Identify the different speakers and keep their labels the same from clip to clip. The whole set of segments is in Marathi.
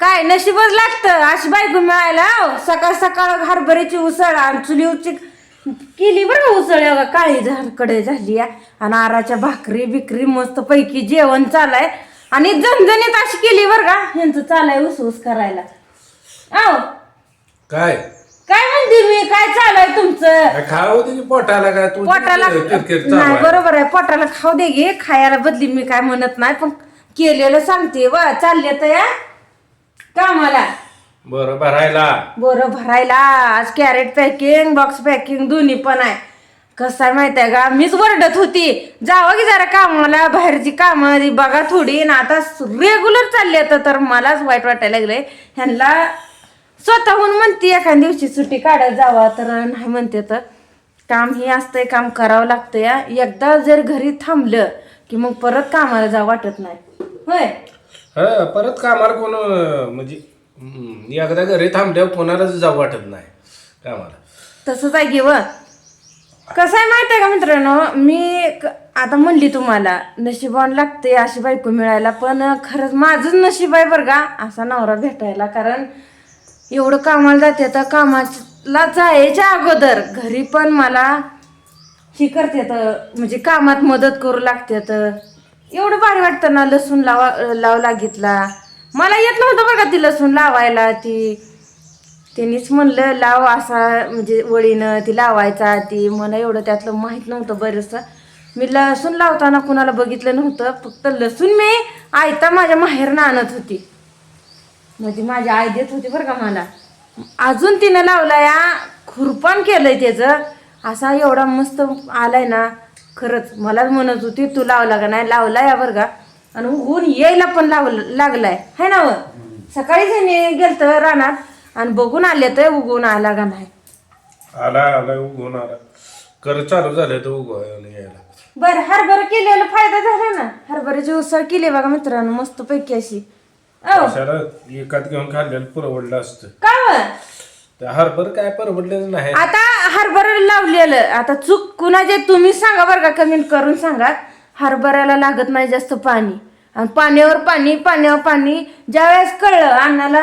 Speaker 1: काय नशीबच लागतं. अशी बायको मिळायला हो. सकाळ सकाळ हरभऱ्याची उसळ आणि चुलीवरची केली बरं का उसळ. एवढा काळी झाकडे झाली या. आणि आराच्या भाकरी बिकरी मस्त पैकी जेवण चालाय आणि झणझणीत अशी केली बरं का. यांचं चालाय उसऊस करायला. आहो
Speaker 2: काय?
Speaker 1: काय म्हणते मी? काय चालाय तुमचं?
Speaker 2: काय खावं पोटाला काय? तू
Speaker 1: पोटाला
Speaker 2: किरकिर चालू
Speaker 1: नाही
Speaker 2: आहे.
Speaker 1: बरोबर आहे. पोटाला खाऊ दे घे खायला बदली मी काय म्हणत नाही पण केलेलं सांगते वा चालले तर या. कामाला?
Speaker 2: बरं भरायला.
Speaker 1: बोरं भरायला. आज कॅरेट पॅकिंग बॉक्स पॅकिंग दोन्ही पण आहे. कसं आहे माहिती आहे का? मीच वरडत होती. जावं की जरा कामाला बाहेरची कामं बघा थोडी. ना आता रेग्युलर चालली आता. तर मलाच वाईट वाटायला लागलंय. ह्यांना स्वतःहून म्हणते एखाद्या दिवशी सुट्टी काढत जावा. तर नाही म्हणते तर. काम हे असतंय काम करावं लागतं या एकदा जर घरी थांबलं की मग परत कामाला जावं वाटत नाही. होय?
Speaker 2: हा परत कामाला कोण म्हणजे हम्म, एकदा घरी थांबल्यावर कोणालाच जाऊ वाटत नाही कामाला.
Speaker 1: तसंच आहे की व कसं आहे माहिती आहे का मित्रांनो? मी क- आता म्हणली तुम्हाला नशिबान लागते अशी बायको मिळायला पण खरंच माझंच नशीब आहे बरं का असा नवरा भेटायला. कारण एवढं कामाला जाते तर कामाला जायच्या अगोदर घरी पण मला हे करते तर म्हणजे कामात मदत करू लागते तर एवढं भारी वाटतं ना लसूण लावा लाव घेतला. मला येत नव्हतं बघा ती लसूण लावायला. ती त्यांनीच म्हणलं लाव असा म्हणजे वळीनं ती लावायचा. ती मला एवढं त्यातलं माहीत नव्हतं बरंचसं मी लसूण लावताना कुणाला बघितलं नव्हतं. फक्त लसूण मी आयता माझ्या माहेरनं आणत होती. म्हणजे माझी आई देत होती बरं का मला. अजून तिनं लावला या खुरपान केलंय त्याचं. असा एवढा मस्त आलाय ना. खरंच मलाच म्हणत होती तू लावला का नाही? लावला या बरं का. आणि ऊन यायला पण लाव लागलाय. है ना व? सकाळी त्याने गेलत रानात आणि बघून आले तर उगवून आला का नाही.
Speaker 2: आला आला उगवून आला. कर चालू झालं तर उगवायला यायला.
Speaker 1: बरं हरभरा केलेला फायदा झाला ना? हरभऱ्याची उसळ केली बघा मित्रांनो मस्त पैकी अशी
Speaker 2: कशाला? एकात घेऊन खाल्लेलं परवडलं असतं.
Speaker 1: का व?
Speaker 2: त्या हरभर काय परवडलेलं नाही.
Speaker 1: आता हरभरा लावलेलं. आता चूक कुणाचे तुम्ही सांगा बरं का कमेंट करून सांगा. हरभऱ्याला लागत नाही जास्त पाणी. आणि पाण्यावर पाणी पाण्यावर पाणी. ज्यावेळेस कळलं अण्णाला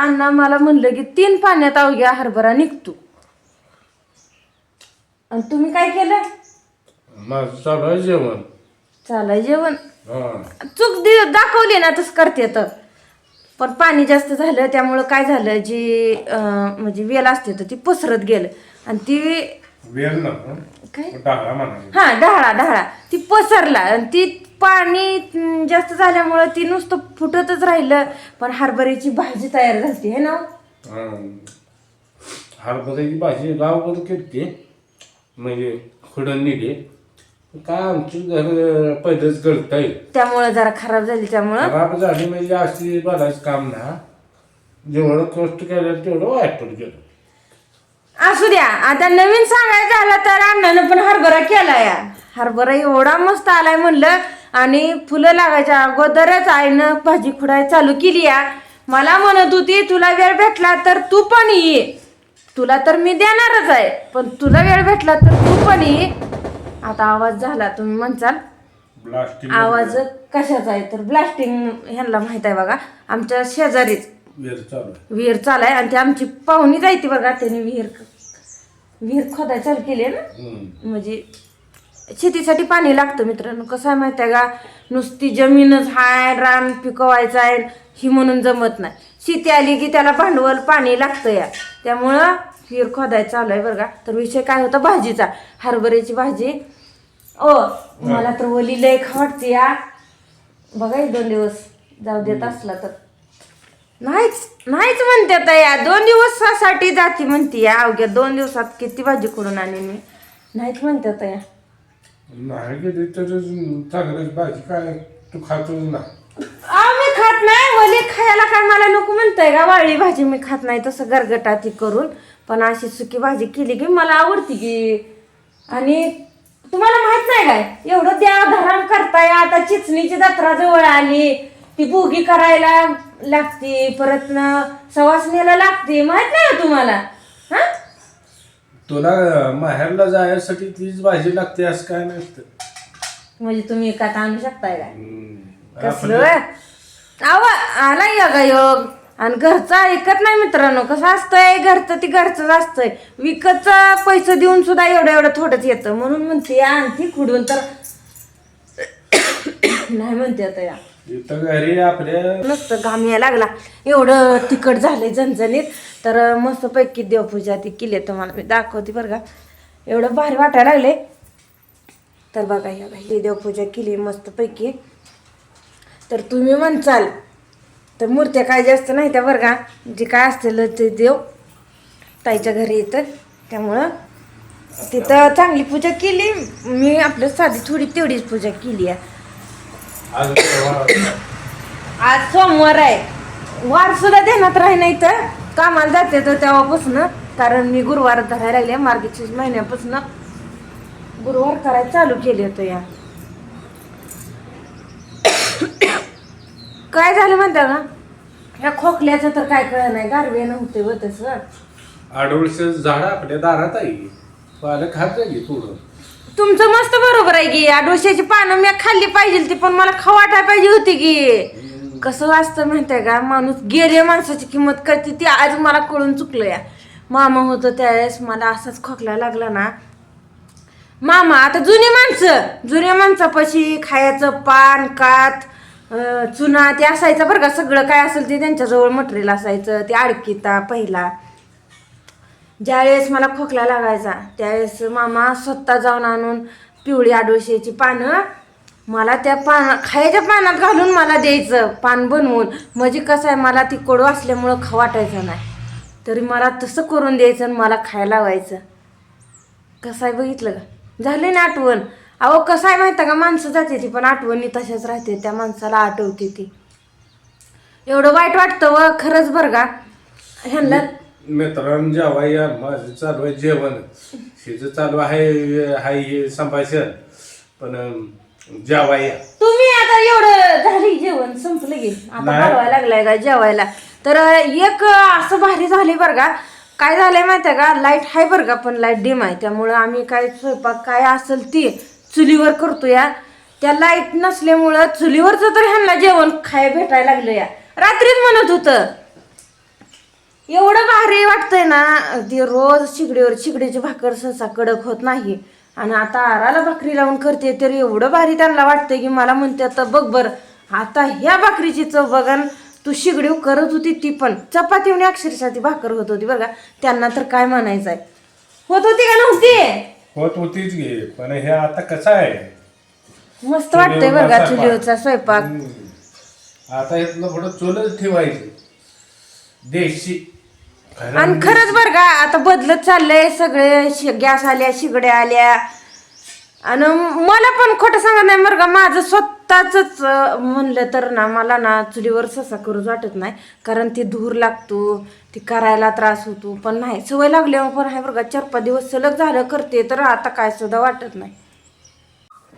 Speaker 1: अण्णा मला म्हणलं की तीन पाण्यात अवघ्या हरभरा निघतो. आणि तुम्ही काय केलं?
Speaker 2: माझं चालू आहे जेवण.
Speaker 1: चालाय जेवण.
Speaker 2: हा.
Speaker 1: चूक दि दाखवली ना तसं करते तर. पण पाणी जास्त झालं त्यामुळं काय झालं जी अं, म्हणजे वेल असते तर ती पसरत गेलं. आणि ती
Speaker 2: वेल ना
Speaker 1: काय?
Speaker 2: डाळा म्हणा.
Speaker 1: हा ढाळा ढाळा ती पसरला. आणि ती पाणी अं, जास्त झाल्यामुळं ती नुसतं फुटतच राहिलं. पण हरभऱ्याची भाजी तयार झाली है ना?
Speaker 2: हरभऱ्याची भाजी गावभर केली म्हणजे खुडून नेली. काय आमची घर पहिलेच आहे
Speaker 1: त्यामुळं जरा खराब झाली त्यामुळं?
Speaker 2: खराब झाली म्हणजे अशी बोलायचं काम ना. जेवढं कष्ट केलं तेवढं पण गेलं.
Speaker 1: असू द्या आता नवीन सांगायचं झालं तर अण्णानं पण हरभरा केला या हरभरा एवढा मस्त आलाय म्हणलं आणि फुलं लागायच्या अगोदरच आईनं भाजी खुडाय चालू केली या. मला म्हणत होती तुला वेळ भेटला तर तू पण ये. तुला तर मी देणारच आहे पण तुला वेळ भेटला तर तू पण ये. आता आवाज झाला तुम्ही म्हणचाल
Speaker 2: ब्लास्टिंग
Speaker 1: आवाज कशाचा आहे? तर ब्लास्टिंग ह्यांना माहीत आहे बघा. आमच्या शेजारीच.
Speaker 2: वेर चालू आहे.
Speaker 1: विहीर चालाय आणि ती आमची पाहुणी जायती बघा. त्याने विहीर विहीर खोदाय चालू केली ना?
Speaker 2: हम्म.
Speaker 1: म्हणजे शेतीसाठी पाणी लागतं मित्रांनो. कसं आहे माहिती आहे का? नुसती जमीनच हाय रान पिकवायचं आहे ही म्हणून जमत नाही. शेती आली की त्याला भांडवल पाणी लागतं या त्यामुळं विहीर खोदाय चालू आहे बरं का. तर विषय काय होता भाजीचा. हरभऱ्याची भाजी. ओ मला तर ओली लय खावडते या. बघा दोन दिवस जाऊ देत असला तर. नाहीच नाहीच म्हणते आता या. दोन दिवसासाठी जाती म्हणते या. अवघ्या दोन दिवसात किती भाजी करून आणीन मी. नाहीच म्हणते आता या.
Speaker 2: नाही गेली तर चांगलीच भाजी काय तू खातोच ना.
Speaker 1: मी खात नाही. वली खायला काय मला नको म्हणताय का? वाळी भाजी मी खात नाही. तसं गरगटाती करून. पण अशी सुकी भाजी केली की मला आवडती की. आणि तुम्हाला माहीत नाही काय? एवढं द्या धरण करताय आता चिचणीची जत्रा जवळ आली. ती भोगी करायला लागती परत न सवासणीला लागती. माहीत नाही का तुम्हाला? हा?
Speaker 2: तुला माहेरला जायसाठी तीच भाजी लागते असं काय नसतं.
Speaker 1: म्हणजे तुम्ही एकात आणू शकताय काय. कसलं? आवा आला योग योग. आणि घरचं ऐकत नाही मित्रांनो. कसं असतंय घरचं ती घरचंच असतंय. विकतचं पैसे देऊन सुद्धा एवढं एवढं थोडंच येतं. म्हणून म्हणते आणखी खुडून तर नाही म्हणते आता या.
Speaker 2: इथं घरी आपल्या
Speaker 1: नसतं घाम यायला लागला. एवढं तिखट झालंय झणझणीत. तर मस्त पैकी देवपूजा ती केली आहे तुम्हाला. मी दाखवते बरं का. एवढं भारी वाटायला लागले तर बघा या बाई ही देवपूजा केली मस्त पैकी तर तुम्ही म्हणचाल तर मूर्त्या काय जास्त नाही त्या का. जे काय असतील ते देव ताईच्या घरी येतं त्यामुळं तिथं चांगली पूजा केली. मी आपलं साधी थोडी तेवढीच पूजा केली आहे.
Speaker 2: आज
Speaker 1: सोमवार आहे. वार सुद्धा ध्यानात राही नाही तर कामाला जाते तर तेव्हापासून. कारण मी गुरुवार धरायला लागले मार्गशीर्ष महिन्यापासून गुरुवार करायला चालू केले होतं या. काय झालं म्हणता ना ह्या खोकल्याचं तर काय कळ नाही गारवे नव्हते व तसं.
Speaker 2: आडोळीचं झाड आपल्या दारात आहे. पालक खात जाईल थोडं
Speaker 1: तुमचं मस्त बरोबर आहे की आडोशाची पानं मी खाल्ली पाहिजे ती पण मला खवाटाय पाहिजे होती की. कसं असतं माहितीये का? माणूस गेले माणसाची किंमत कळते ती आज मला कळून चुकलं या. मामा होतं त्यावेळेस मला असाच खोकला लागला ना. मामा आता जुनी माणसं जुन्या माणसापाशी खायचं पान कात चुना ते असायचं बरं का सगळं काय असेल ते त्यांच्याजवळ मटेरियल असायचं ते अडकिता पहिला. ज्यावेळेस मला खोकला लागायचा त्यावेळेस मामा स्वतः जाऊन आणून पिवळी आडोशीची पानं मला त्या पान खायच्या पानात घालून मला द्यायचं पान बनवून. म्हणजे कसं आहे मला ती कडू असल्यामुळं खवाटायचं नाही. तरी मला तसं करून द्यायचं आणि मला खायला लावायचं. कसं आहे बघितलं का? झालं ना आठवण. अहो कसं आहे माहिती का? माणसं जाते ती पण आठवणी तशाच राहते. त्या माणसाला आठवते ती. एवढं वाईट वाटतं व खरंच बरं का? ह्यांना
Speaker 2: मित्रांनो जेव्हा या माझं चालू आहे जेवण शिज चालू आहे हाय हे संभाषण. पण जेव्हा या.
Speaker 1: तुम्ही आता एवढं झाली जेवण संपलं की. आता
Speaker 2: नाही.
Speaker 1: हलवायला लागलाय का जेवायला? तर एक असं भारी झाले बरं का? काय झालंय माहितीये का? लाइट आहे बरं का पण लाइट डिम आहे. त्यामुळं आम्ही काय स्वयंपाक काय असेल ती चुलीवर करतो या त्या लाइट नसल्यामुळं चुलीवरचं तर ह्यांना जेवण खाय भेटायला लागलं या. रात्रीच म्हणत होतं. एवढं भारी वाटतंय ना ते रोज शिगडीवर शिगडीची भाकर सहसा कडक होत नाही. आणि आता आराला भाकरी लावून करते तर एवढं भारी त्यांना वाटतंय की मला म्हणते आता बघ बर आता ह्या भाकरीची चव बघन तू शिगडीव करत होती ती पण. चपाती अक्षरशः ती भाकर होत होती बरं का. त्यांना तर काय म्हणायचं आहे होत होती का नव्हती?
Speaker 2: होत होतीच घे पण हे आता कसं आहे?
Speaker 1: मस्त वाटतंय बरं का
Speaker 2: चुलीवरचा
Speaker 1: स्वयंपाक.
Speaker 2: हम्म. आता इथलं थोडं चुलच ठेवायची. देशी.
Speaker 1: आणि खरंच बरं का आता बदलत चाललंय सगळे गॅस आल्या शिगड्या आल्या. आणि मला पण खोटं सांगत नाही बरं का माझं आत्ताच म्हणलं तर ना मला ना चुलीवर ससा करूच वाटत नाही. कारण ते धूर लागतो ते करायला त्रास होतो. पण नाही सवय लागल्यावर पण हाय बरं चार पाच दिवस सलग झालं करते तर आता काय सुद्धा वाटत नाही.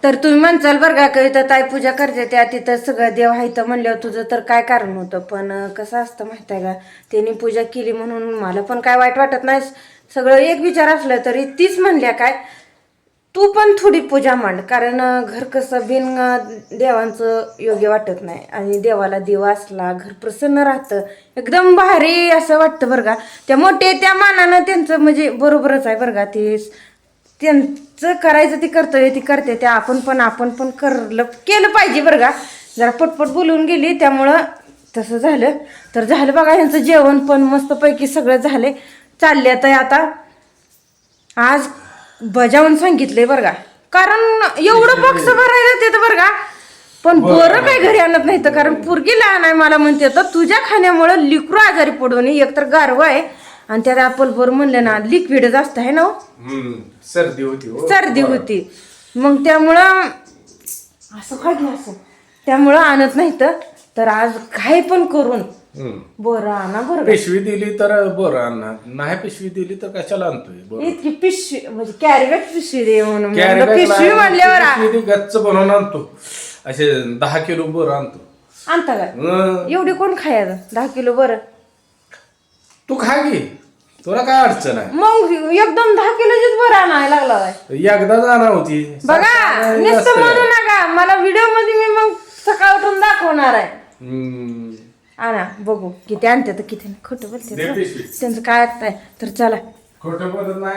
Speaker 1: तर तुम्ही म्हणचाल बरं का कविता ताई पूजा करते त्या तिथं सगळं देव आहे तर म्हणल्यावर तुझं तर काय कारण होतं? पण कसं असतं माहिती आहे का त्यांनी पूजा केली म्हणून मला पण काय वाईट वाटत नाही. सगळं एक विचार असलं तरी तीच म्हणल्या काय तू पण थोडी पूजा मांड कारण घर कसं बिन देवांचं योग्य वाटत नाही. आणि देवाला देवा असला घर प्रसन्न राहतं एकदम भारी असं वाटतं बरं का. त्या मोठे त्या मानानं त्यांचं म्हणजे बरोबरच आहे बरं का. ते त्यांचं करायचं ती कर्तव्य ती करते त्या आपण पण आपण पण करलं केलं पाहिजे बरं का. जरा पटपट बोलून गेली त्यामुळं तसं झालं. तर झालं बघा ह्यांचं जेवण पण मस्तपैकी सगळं झाले चालले तर आता. आज बजावून सांगितलंय बरं का. कारण एवढं बॉक्स भरायला ते बरं का. पण बरं काय घरी आणत नाही तर कारण पुरगी लहान आहे मला म्हणते तर तुझ्या खाण्यामुळं लिकरू आजारी पडू नये. एकतर गारवा आहे आणि त्यात आपण बरं म्हणलं ना लिक्विडच असतं आहे ना हो?
Speaker 2: सर्दी होती हो.
Speaker 1: सर्दी होती. मग त्यामुळं असं काय असं? त्यामुळं आणत नाही तर आज काय पण करून. बरं आणा बरं
Speaker 2: पिशवी दिली तर बरं आणणार नाही पिशवी दिली तर कशाला आणतोय? बरं.
Speaker 1: इतकी पिशवी म्हणजे कॅरीबॅग पिशवी दे म्हणून.
Speaker 2: Carry
Speaker 1: म्हणलं,
Speaker 2: bag
Speaker 1: पिशवी म्हणल्यावर आ-
Speaker 2: पिशवी ती गच्च बनवून आणतो. असे दहा किलो बरं आणतो.
Speaker 1: आणता काय?
Speaker 2: हं,
Speaker 1: एवढी कोण खायचं दहा किलो बरं.
Speaker 2: तू खा घे तुला काय अडचण आहे?
Speaker 1: मग एकदम दहा किलोचीच बरं आणायला लागला
Speaker 2: एकदा जाणार होती.
Speaker 1: बघा नुसतं. म्हणू नका. मला व्हिडिओमध्ये मी मग सकाळ उठून दाखवणार आहे.
Speaker 2: हम्म.
Speaker 1: आणा बघू. किती आणते तर किती नाही. खोटं बोलते. त्यांचं काय ऐकताय तर चला.
Speaker 2: खोटं बोलत नाही.